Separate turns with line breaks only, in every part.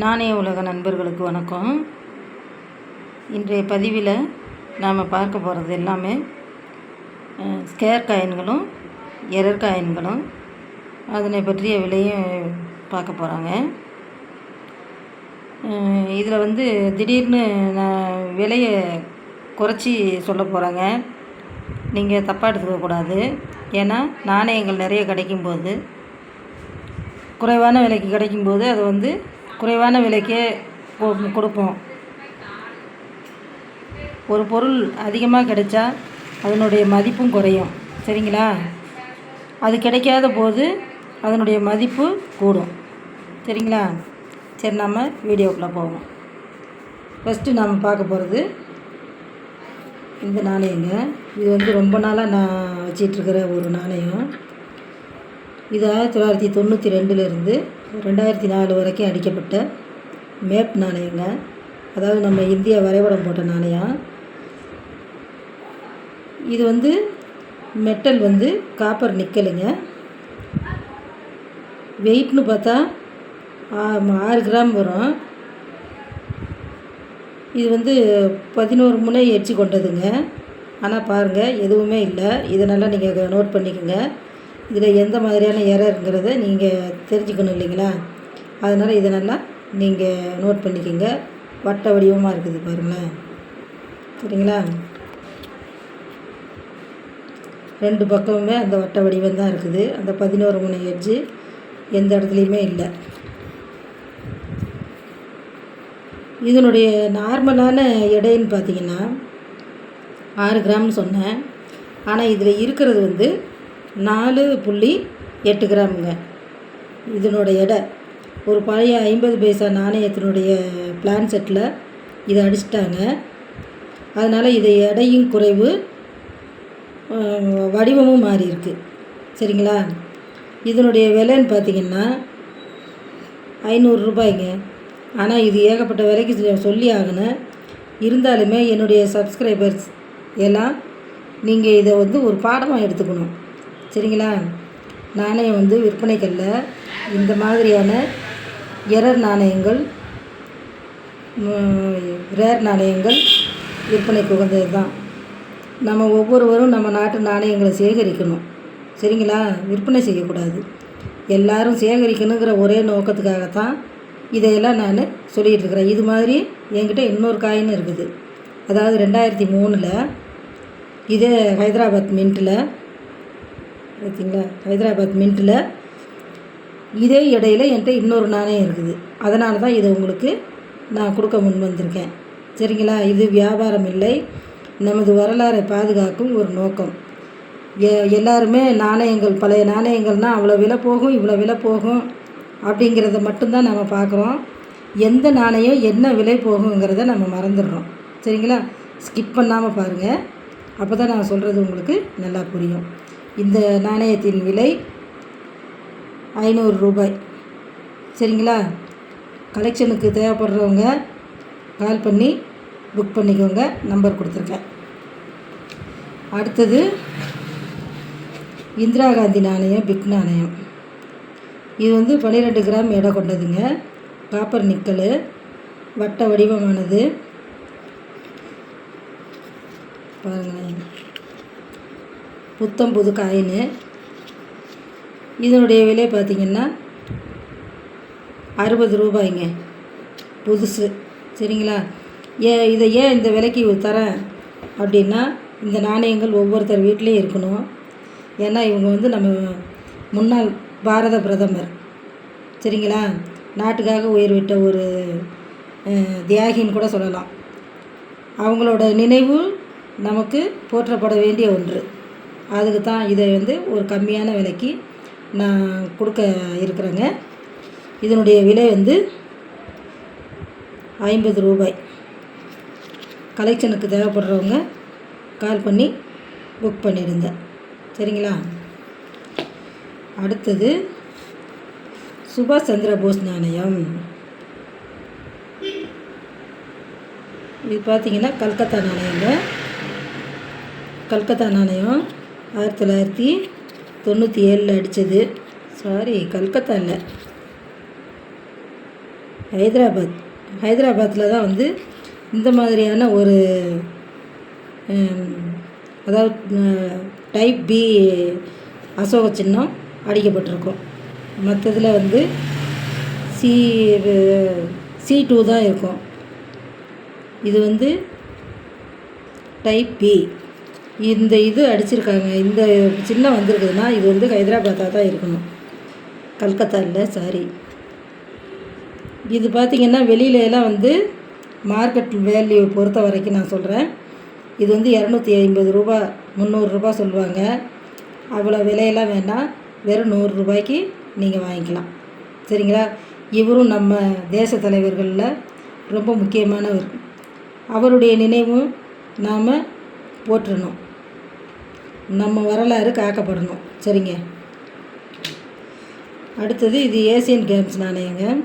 நாணய உலக நண்பர்களுக்கு வணக்கம். இன்றைய பதிவில் நாம் பார்க்க போகிறது எல்லாமே ஸ்கேர் காயின்களும் எரர் காயின்களும் அதனை பற்றிய விலையும் பார்க்க போகிறாங்க இதில் வந்து திடீர்னு நான் விலையை குறைச்சி சொல்ல போகிறாங்க நீங்கள் தப்பாக எடுத்துக்கக்கூடாது ஏன்னா நாணயங்கள் நிறைய கிடைக்கும்போது குறைவான விலைக்கு கிடைக்கும்போது அது வந்து குறைவான விலைக்கே கொ- கொடுப்போம். ஒரு பொருள் அதிகமாக கிடைச்சா அதனுடைய மதிப்பும் குறையும். சரிங்களா? அது கிடைக்காத போது அதனுடைய மதிப்பு கூடும். சரிங்களா? சரி நம்ம வீடியோக்குள்ளே போவோம். ஃபஸ்ட்டு நாம் பார்க்க போகிறது இந்த நாணயங்க. இது வந்து ரொம்ப நாளாக நான் வச்சிட்ருக்கிற ஒரு நாணயம். இது ஆயிரத்தி தொள்ளாயிரத்தி தொண்ணூற்றி ரெண்டுலேருந்து ரெண்டாயிரத்தி நாலு வரைக்கும் அடிக்கப்பட்ட மேப் நாணயங்க. அதாவது நம்ம இந்தியா வரைபடம் போட்ட நாணயம். இது வந்து மெட்டல் வந்து காப்பர் நிக்கலுங்க. வெயிட்னு பார்த்தா ஆறு கிராம் வரும். இது வந்து பதினோரு முனை எட்சி கொண்டதுங்க. ஆனால் பாருங்கள் எதுவுமே இல்லை. இதனால் நீங்கள் நோட் பண்ணிக்கோங்க. இதில் எந்த மாதிரியான எரருங்கிறத நீங்கள் தெரிஞ்சுக்கணும் இல்லைங்களா? அதனால் இதை நல்லா நீங்கள் நோட் பண்ணிக்கோங்க. வட்ட வடிவமாக இருக்குது பாருங்களேன். சரிங்களா? ரெண்டு பக்கமுமே அந்த வட்ட வடிவம் தான் இருக்குது. அந்த பதினோரு முனை எட்ஜு எந்த இடத்துலையுமே இல்லை. இதனுடைய நார்மலான எடைன்னு பார்த்தீங்கன்னா ஆறு கிராம்னு சொன்னேன். ஆனால் இதில் இருக்கிறது வந்து நாலு புள்ளி எட்டு கிராமுங்க. இதனுடைய எடை ஒரு பழைய ஐம்பது பைசா நாணயத்தினுடைய பிளான் செட்டில் இதை அடிச்சிட்டாங்க. அதனால் இது எடையும் குறைவு வடிவமும் மாறி இருக்கு சரிங்களா? இதனுடைய விலைன்னு பார்த்தீங்கன்னா ஐநூறு ரூபாய்ங்க. ஆனால் இது ஏகப்பட்ட விலைக்கு சொல்லி ஆகணும் இருந்தாலுமே என்னுடைய சப்ஸ்கிரைபர்ஸ் எல்லாம் நீங்கள் இதை வந்து ஒரு பாடமாக எடுத்துக்கணும். சரிங்களா? நாணயம் வந்து விற்பனைகளில் இந்த மாதிரியான எரர் நாணயங்கள் ரேர் நாணயங்கள் விற்பனைக்கு உகந்தது தான் நம்ம ஒவ்வொருவரும் நம்ம நாட்டு நாணயங்களை சேகரிக்கணும். சரிங்களா? விற்பனை செய்யக்கூடாது. எல்லாரும் சேகரிக்கணுங்கிற ஒரே நோக்கத்துக்காகத்தான் இதையெல்லாம் நான் சொல்லிகிட்டு இருக்கிறேன் இது மாதிரி என்கிட்ட இன்னொரு காயின் இருக்குது. அதாவது ரெண்டாயிரத்தி மூணில் இதே ஹைதராபாத் மின்ட்டில் பார்த்தீங்களா ஹைதராபாத் மின்ட்டில் இதே இடையில என்கிட்ட இன்னொரு நாணயம் இருக்குது. அதனால தான் இதை உங்களுக்கு நான் கொடுக்க முன் வந்திருக்கேன். சரிங்களா? இது வியாபாரம் இல்லை. நமது வரலாறை பாதுகாக்கும் ஒரு நோக்கம். எ எல்லாருமே நாணயங்கள் பழைய நாணயங்கள்னால் அவ்வளோ விலை போகும் இவ்வளோ விலை போகும் அப்படிங்கிறத மட்டும்தான் நம்ம பார்க்குறோம். எந்த நாணயம் என்ன விலை போகுங்கிறத நம்ம மறந்துடுறோம். சரிங்களா? ஸ்கிப் பண்ணாமல் பாருங்கள் அப்போ தான் நான் சொல்கிறது உங்களுக்கு நல்லா புரியும். இந்த நாணயத்தின் விலை ஐநூறு ரூபாய். சரிங்களா? கலெக்ஷனுக்கு தேவைப்படுறவங்க கால் பண்ணி புக் பண்ணிக்கோங்க. நம்பர் கொடுத்துருக்கேன். அடுத்தது இந்திரா காந்தி நாணயம் பிக் நாணயம். இது வந்து பன்னிரெண்டு கிராம் எடை கொண்டதுங்க. காப்பர் நிக்கல் வட்ட வடிவமானது. பாருங்களேன். புத்தம் புது காயின்னு. இதனுடைய விலை பார்த்திங்கன்னா அறுபது ரூபாய்ங்க. புதுசு. சரிங்களா? ஏ இதை ஏன் இந்த விலைக்கு தரேன்? அப்படின்னா இந்த நாணயங்கள் ஒவ்வொருத்தர் வீட்லேயும் இருக்கணும். ஏன்னா இவங்க வந்து நம்ம முன்னாள் பாரத பிரதமர். சரிங்களா? நாட்டுக்காக உயிர் விட்ட ஒரு தியாகின்னு கூட சொல்லலாம். அவங்களோட நினைவு நமக்கு போற்றப்பட வேண்டிய ஒன்று. அதுக்கு தான் இதை வந்து ஒரு கம்மியான விலைக்கு நான் கொடுக்க இருக்கிறேங்க. இதனுடைய விலை வந்து ஐம்பது ரூபாய். கலெக்ஷனுக்கு தேவைப்படுறவங்க கால் பண்ணி புக் பண்ணிடுங்க. சரிங்களா? அடுத்தது சுபாஷ் சந்திர போஸ் நாணயம். இது பார்த்தீங்கன்னா கல்கத்தா நாணயங்க. கல்கத்தா நாணயம். ஆயிரத்தி தொள்ளாயிரத்தி தொண்ணூற்றி ஏழில் அடித்தது சாரி கல்கத்தா இல்லை ஹைதராபாத். ஹைதராபாத்தில் தான் வந்து இந்த மாதிரியான ஒரு அதாவது டைப் பி அசோக சின்னம் அடிக்கப்பட்டிருக்கும். மற்றதில் வந்து சி சி டூ தான் இருக்கும். இது வந்து டைப் பி இந்த இது அடிச்சிருக்காங்க. இந்த சின்னம் வந்திருக்குதுன்னா இது வந்து ஹைதராபாத்தாக தான் இருக்கணும். கல்கத்தா இல்லை சாரி இது பார்த்திங்கன்னா வெளியில எல்லாம் வந்து மார்க்கெட் வேல்யூ பொறுத்த வரைக்கும் நான் சொல்கிறேன் இது வந்து இரநூத்தி ஐம்பது ரூபா முந்நூறுரூபா சொல்லுவாங்க. அவ்வளோ விலையெல்லாம் வேண்டாம். வெறும் நூறுரூபாய்க்கு நீங்கள் வாங்கிக்கலாம். சரிங்களா? இவரும் நம்ம தேச தலைவர்களில் ரொம்ப முக்கியமானவர். அவருடைய நினைவும் நாம் போற்றணும். நம்ம வரலாறு காக்கப்படணும். சரிங்க. அடுத்தது இது ஏசியன் கேம்ஸ் நாணயங்க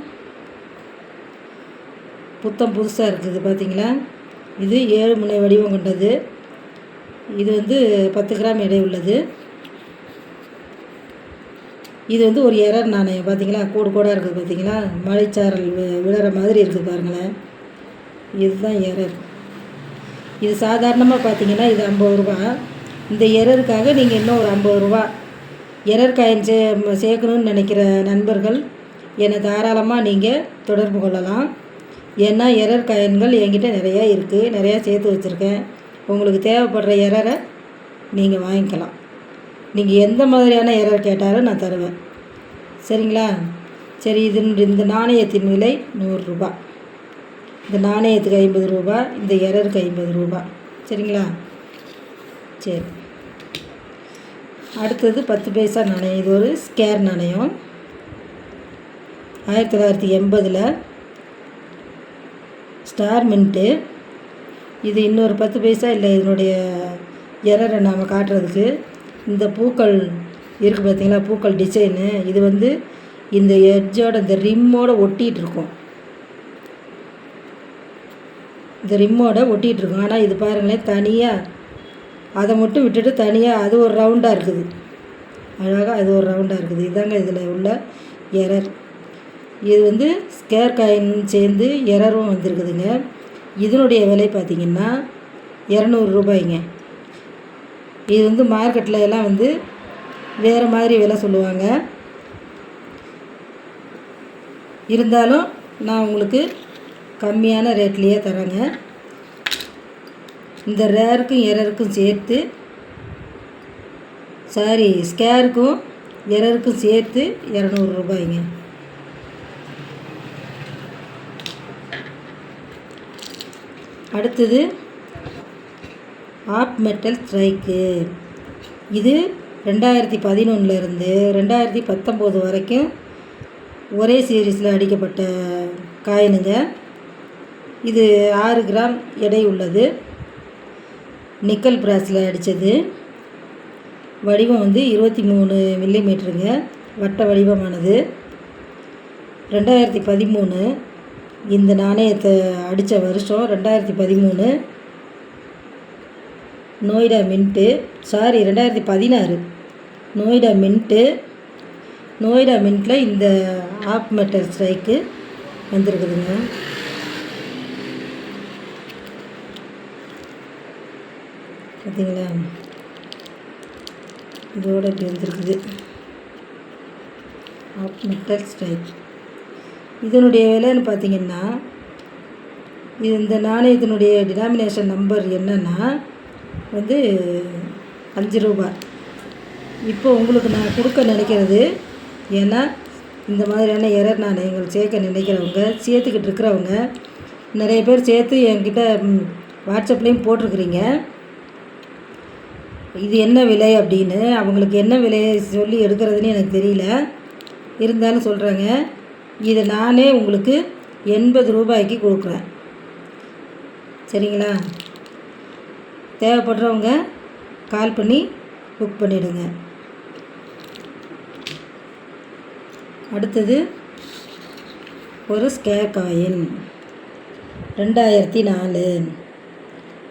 புத்தம் புதுசாக இருக்குது பார்த்தீங்களா இது ஏழு முனை வடிவம் கொண்டது. இது வந்து பத்து கிராம் எடை உள்ளது. இது வந்து ஒரு எரர் நாணயம் பார்த்தீங்களா கூடு கூடாக இருக்குது பார்த்தீங்களா மழைச்சாரல் வி- விழுற மாதிரி இருக்குது பாருங்களேன். இதுதான் எரர் இது சாதாரணமாக பார்த்தீங்கன்னா இது ஐம்பது ரூபா. இந்த எரருக்காக நீங்கள் இன்னும் ஒரு ஐம்பது ரூபா எரர் காயின் சே சேர்க்கணும்னு நினைக்கிற நண்பர்கள் என்னை தாராளமாக நீங்கள் தொடர்பு கொள்ளலாம். ஏன்னா எரர் காயின்கள் என்கிட்ட நிறையா இருக்குது நிறையா சேர்த்து வச்சுருக்கேன். உங்களுக்கு தேவைப்படுற எரரை நீங்கள் வாங்கிக்கலாம். நீங்கள் எந்த மாதிரியான எரர் கேட்டாலும் நான் தருவேன். சரிங்களா? சரி இது இந்த நாணயத்தின் விலை நூறுரூபா இந்த நாணயத்துக்கு ஐம்பது ரூபா இந்த எரருக்கு ஐம்பது ரூபா. சரிங்களா? சரி. அடுத்தது பத்து பைசா நாணயம். இது ஒரு ஸ்கேர் நாணயம். ஆயிரத்தி தொள்ளாயிரத்தி எண்பதில் ஸ்டார் மின்ட்டு. இது இன்னொரு பத்து பைசா இல்லை இதனுடைய எரரை நாம் காட்டுறதுக்கு. இந்த பூக்கள் இருக்குது பார்த்தீங்களா பூக்கள் டிசைனு இது வந்து இந்த எட்ஜோட இந்த ரிம்மோட ஒட்டிகிட்டு இருக்கும் இந்த ரிம்மோட ஒட்டிகிட்டு இருக்கும் ஆனால் இது பாருங்களேன் தனியாக அதை மட்டும் விட்டுட்டு தனியாக அது ஒரு ரவுண்டாக இருக்குது. அழகாக அது ஒரு ரவுண்டாக இருக்குது. இதாங்க இதில் உள்ள எரர் இது வந்து ஸ்கேர் காயின் சேர்ந்து எரரும் வந்திருக்குதுங்க. இதனுடைய விலை பார்த்திங்கன்னா இரநூறு ரூபாய்ங்க. இது வந்து மார்க்கெட்டில் எல்லாம் வந்து வேறு மாதிரி விலை சொல்லுவாங்க. இருந்தாலும் நான் உங்களுக்கு கம்மியான ரேட்லேயே தரேங்க. இந்த ரேருக்கும் எரருக்கும் சேர்த்து சாரி ஸ்கேருக்கும் எரருக்கும் சேர்த்து இரநூறு ரூபாய்ங்க. அடுத்தது ஆப் மெட்டல் ஸ்ட்ரைக்கு இது ரெண்டாயிரத்தி பதினொன்றுலேருந்து ரெண்டாயிரத்தி பத்தொம்போது வரைக்கும் ஒரே சீரீஸில் அடிக்கப்பட்ட காயினுங்க. இது ஆறு கிராம் எடை உள்ளது. நிக்கல் பிராஸில் அடித்தது வடிவம் வந்து இருபத்தி மூணு மில்லிமீட்டருங்க. வட்ட வடிவமானது. ரெண்டாயிரத்தி பதிமூணு இந்த நாணயத்தை அடித்த வருஷம் ரெண்டாயிரத்தி பதிமூணு. நோய்டா மின்ட்டு. சாரி ரெண்டாயிரத்தி பதினாறு. நோய்டா மின்ட்டு. நோய்டா மின்ட்டில் இந்த ஆப் மெட்டல் ஸ்ட்ரைக்கு வந்திருக்குதுங்க. பார்த்தீங்களா? இதோட இப்படி வந்திருக்குது ஆப் மெட்டல் ஸ்ட்ரைக் இதனுடைய விலைன்னு பார்த்தீங்கன்னா இது இந்த நாணயத்தினுடைய டினாமினேஷன் நம்பர் என்னென்னா வந்து அஞ்சு ரூபாய் இப்போ உங்களுக்கு நான் கொடுக்க நினைக்கிறது ஏன்னா இந்த மாதிரியான எரர் நாணயங்கள் சேர்க்க நினைக்கிறவங்க சேர்த்துக்கிட்டு இருக்கிறவங்க நிறைய பேர் சேர்த்து என்கிட்ட வாட்ஸ்அப்லேயும் போட்டிருக்கிறீங்க. இது என்ன விலை அப்படின்னு அவங்களுக்கு என்ன விலையை சொல்லி எடுக்கிறதுன்னு எனக்கு தெரியல. இருந்தாலும் சொல்கிறாங்க இதை நானே உங்களுக்கு எண்பது ரூபாய்க்கு கொடுக்குறேன். சரிங்களா? தேவைப்படுறவங்க கால் பண்ணி புக் பண்ணிவிடுங்க அடுத்தது ஒரு ஸ்கேர் காயின். ரெண்டாயிரத்தி நாலு.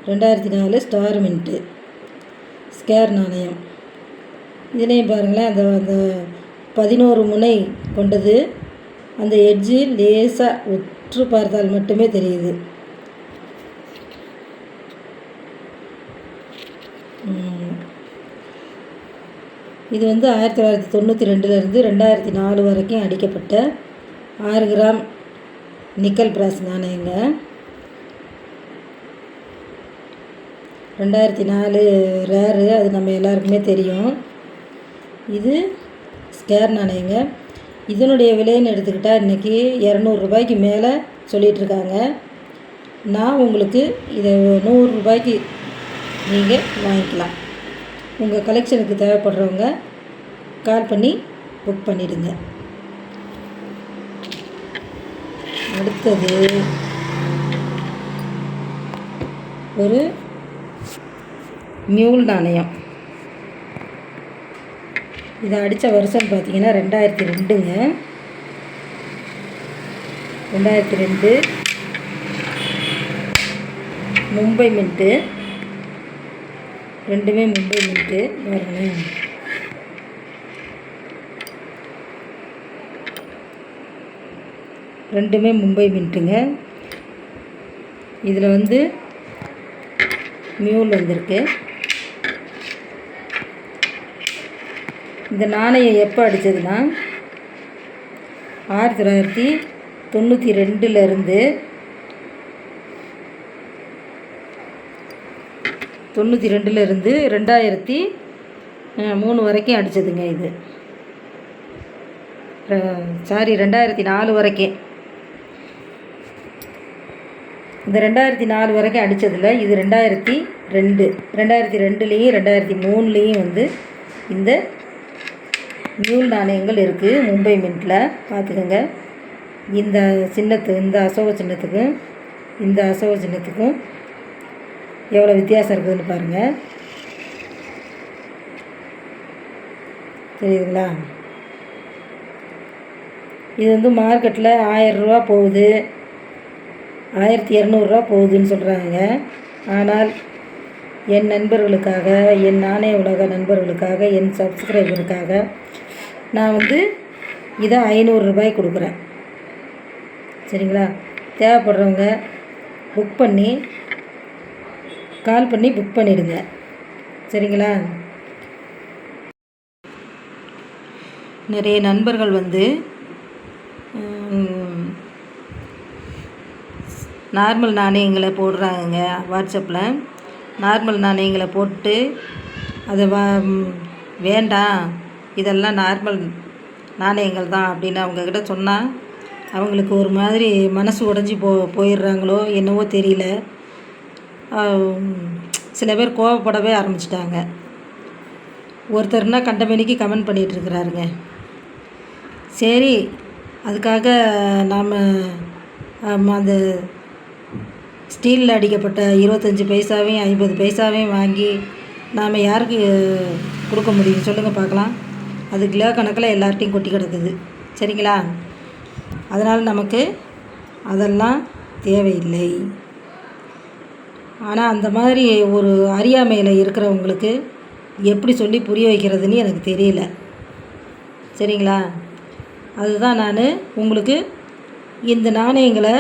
ரெண்டாயிரத்தி நாலு ஸ்டார் மின்ட்டு. ஸ்கேர் நாணயம் இதுலேயும் பாருங்களேன் அந்த அந்த பதினோரு முனை கொண்டது அந்த எட்ஜு லேசாக உற்று பார்த்தால் மட்டுமே தெரியுது. இது வந்து ஆயிரத்தி தொள்ளாயிரத்தி தொண்ணூற்றி ரெண்டுலேருந்து ரெண்டாயிரத்தி நாலு வரைக்கும் அடிக்கப்பட்ட ஆறு கிராம் நிக்கல் பிராஸ் நாணயங்க ரெண்டாயிரத்தி நாலு ரேரு அது நம்ம எல்லாருக்குமே தெரியும். இது ஸ்கேர் நாணயங்க. இதனுடைய விலைன்னு எடுத்துக்கிட்டால் இன்றைக்கி இரநூறுபாய்க்கு மேலே சொல்லிகிட்ருக்காங்க நான் உங்களுக்கு இதை நூறுரூபாய்க்கு நீங்கள் வாங்கிக்கலாம். உங்கள் கலெக்ஷனுக்கு தேவைப்படுறவங்க கால் பண்ணி புக் பண்ணிவிடுங்க அடுத்தது ஒரு மியூல் நாணயம் இதை அடித்த வருஷம் பார்த்தீங்கன்னா ரெண்டாயிரத்தி ரெண்டுங்க. ரெண்டாயிரத்தி ரெண்டு. மும்பை மின்ட்டு ரெண்டுமே மும்பை மின்ட்டு பாருங்களேன் ரெண்டுமே மும்பை மின்ட்டுங்க இதில் வந்து மியூல் வந்திருக்கு. இந்த நாணயம் எப்போ அடித்ததுன்னா ஆயிரத்தி தொள்ளாயிரத்தி தொண்ணூற்றி ரெண்டுலேருந்து தொண்ணூற்றி ரெண்டுலேருந்து ரெண்டாயிரத்தி மூணு வரைக்கும் அடித்ததுங்க இது. சாரி ரெண்டாயிரத்தி நாலு வரைக்கும். இந்த ரெண்டாயிரத்தி நாலு வரைக்கும் அடித்ததில் இது ரெண்டாயிரத்தி ரெண்டு. ரெண்டாயிரத்தி ரெண்டுலேயும் ரெண்டாயிரத்தி மூணுலேயும் வந்து இந்த நூல் நாணயங்கள் இருக்குது மும்பை மின்ட்டில் பார்த்துக்கோங்க இந்த சின்னத்து இந்த அசோக சின்னத்துக்கும் இந்த அசோக சின்னத்துக்கும் எவ்வளோ வித்தியாசம் இருக்குதுன்னு பாருங்கள் தெரியுதுங்களா? இது வந்து மார்க்கெட்டில் ஆயரூவா போகுது. ஆயிரத்தி இரநூறுவா போகுதுன்னு சொல்கிறாங்க ஆனால் என் நண்பர்களுக்காக என் நாணய உலக நண்பர்களுக்காக என் சப்ஸ்கிரைபருக்காக நான் வந்து இதை ஐநூறுரூபாய் கொடுக்குறேன். சரிங்களா? தேவைப்படுறவங்க புக் பண்ணி கால் பண்ணி புக் பண்ணிடுங்க. சரிங்களா? நிறைய நண்பர்கள் வந்து நார்மல் நாணயங்களை போடுறாங்க வாட்ஸ்அப்பில். நார்மல் நாணயங்களை போட்டு அதை வேண்டாம். இதெல்லாம் நார்மல் நாணயங்கள் தான் அப்படின்னு அவங்கக்கிட்ட சொன்னால் அவங்களுக்கு ஒரு மாதிரி மனசு உடஞ்சி போ போயிடுறாங்களோ என்னவோ தெரியல. சில பேர் கோவப்படவே ஆரம்பிச்சிட்டாங்க. ஒருத்தர்னா கண்டமேனிக்கு கமெண்ட் பண்ணிகிட்ருக்கிறாருங்க சரி அதுக்காக நாம் அந்த ஸ்டீலில் அடிக்கப்பட்ட இருபத்தஞ்சி பைசாவையும் ஐம்பது பைசாவையும் வாங்கி நாம் யாருக்கு கொடுக்க முடியும்? சொல்லுங்கள் பார்க்கலாம். அது கிலோ கணக்கில் எல்லார்ட்டையும் கொட்டி கிடக்குது. சரிங்களா? அதனால் நமக்கு அதெல்லாம் தேவையில்லை. ஆனால் அந்த மாதிரி ஒரு அறியாமையில் இருக்கிறவங்களுக்கு எப்படி சொல்லி புரிய வைக்கிறதுன்னு எனக்கு தெரியல. சரிங்களா? அதுதான் நான் உங்களுக்கு இந்த நாணயங்களை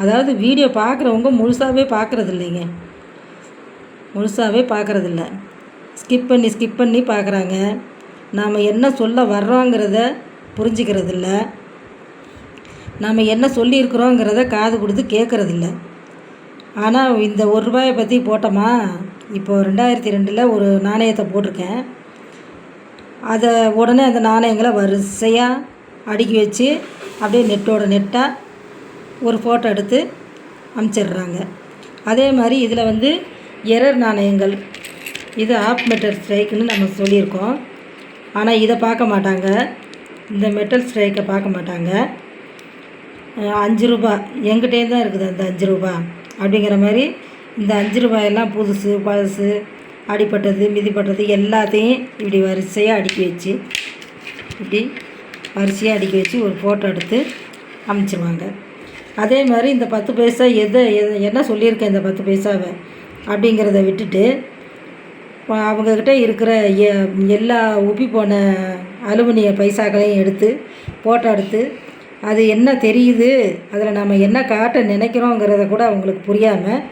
அதாவது வீடியோ பார்க்குறவங்க முழுசாகவே பார்க்குறது இல்லைங்க முழுசாகவே பார்க்குறதில்ல. ஸ்கிப் பண்ணி ஸ்கிப் பண்ணி பார்க்குறாங்க. நாம் என்ன சொல்ல வர்றோங்கிறத புரிஞ்சுக்கிறதில்ல. நாம் என்ன சொல்லியிருக்கிறோங்கிறத காது கொடுத்து கேட்குறதில்ல. ஆனால் இந்த ஒரு ரூபாயை பற்றி போட்டோமா? இப்போ ரெண்டாயிரத்தி ரெண்டில் ஒரு நாணயத்தை போட்டிருக்கேன். அதை உடனே அந்த நாணயங்களை வரிசையாக அடுக்கி வச்சு அப்படியே நெட்டோட நெட்டாக ஒரு ஃபோட்டோ எடுத்து அனுப்பிச்சிடுறாங்க அதே மாதிரி இதில் வந்து எரர் நாணயங்கள். இது ஆப் மெட்டல் ஸ்ட்ரைக்குன்னு நம்ம சொல்லியிருக்கோம். ஆனால் இதை பார்க்க மாட்டாங்க. இந்த மெட்டல் ஸ்ட்ரைக்கை பார்க்க மாட்டாங்க. அஞ்சு ரூபா எங்கிட்டே தான் இருக்குது அந்த அஞ்சு ரூபா அப்படிங்கிற மாதிரி இந்த அஞ்சு ரூபாயெல்லாம் புதுசு பழசு அடிப்பட்டது மிதிப்பட்டது எல்லாத்தையும் இப்படி வரிசையாக அடுக்கி வச்சு இப்படி வரிசையாக அடுக்கி வச்சு ஒரு ஃபோட்டோ எடுத்து அனுப்பிச்சிருவாங்க அதே மாதிரி இந்த பத்து பைசா எதை எது என்ன சொல்லியிருக்கேன் இந்த பத்து பைசாவை அப்படிங்கிறத விட்டுட்டு அவங்கக்கிட்ட இருக்கிற எ- எல்லா உப்பி போன அலுமினிய பைசாக்களையும் எடுத்து ஃபோட்டோ எடுத்து அது என்ன தெரியுது அதில் நம்ம என்ன காட்ட நினைக்கிறோங்கிறத கூட அவங்களுக்கு புரியாமல்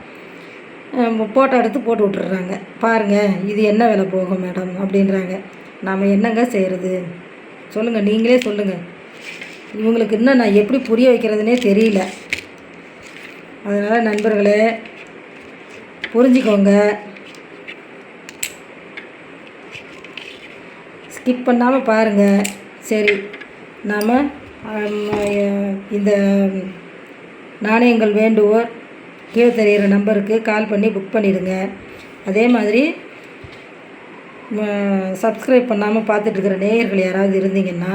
ஃபோட்டோ எடுத்து போட்டு விட்டுறாங்க. பாருங்கள் இது என்ன விலை போகும் மேடம் அப்படின்றாங்க. நாம் என்னங்க செய்கிறது சொல்லுங்கள் நீங்களே சொல்லுங்கள் இவங்களுக்கு இன்னும் நான் எப்படி புரிய வைக்கிறதுனே தெரியல. அதனால் நண்பர்களே புரிஞ்சுக்கோங்க. ஸ்கிப் பண்ணாமல் பாருங்கள் சரி நாம் இந்த நாணயங்கள் வேண்டுவோர் கீழே தெரிகிற நம்பருக்கு கால் பண்ணி புக் பண்ணிவிடுங்க அதே மாதிரி சப்ஸ்கிரைப் பண்ணாமல் பார்த்துட்ருக்கிற நேயர்கள் யாராவது இருந்தீங்கன்னா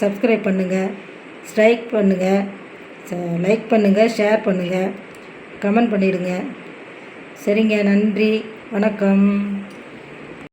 சப்ஸ்கிரைப் பண்ணுங்கள் ஸ்ட்ரைக் பண்ணுங்கள் லைக் பண்ணுங்கள் ஷேர் பண்ணுங்கள் கமெண்ட் பண்ணிவிடுங்க சரிங்க நன்றி வணக்கம்.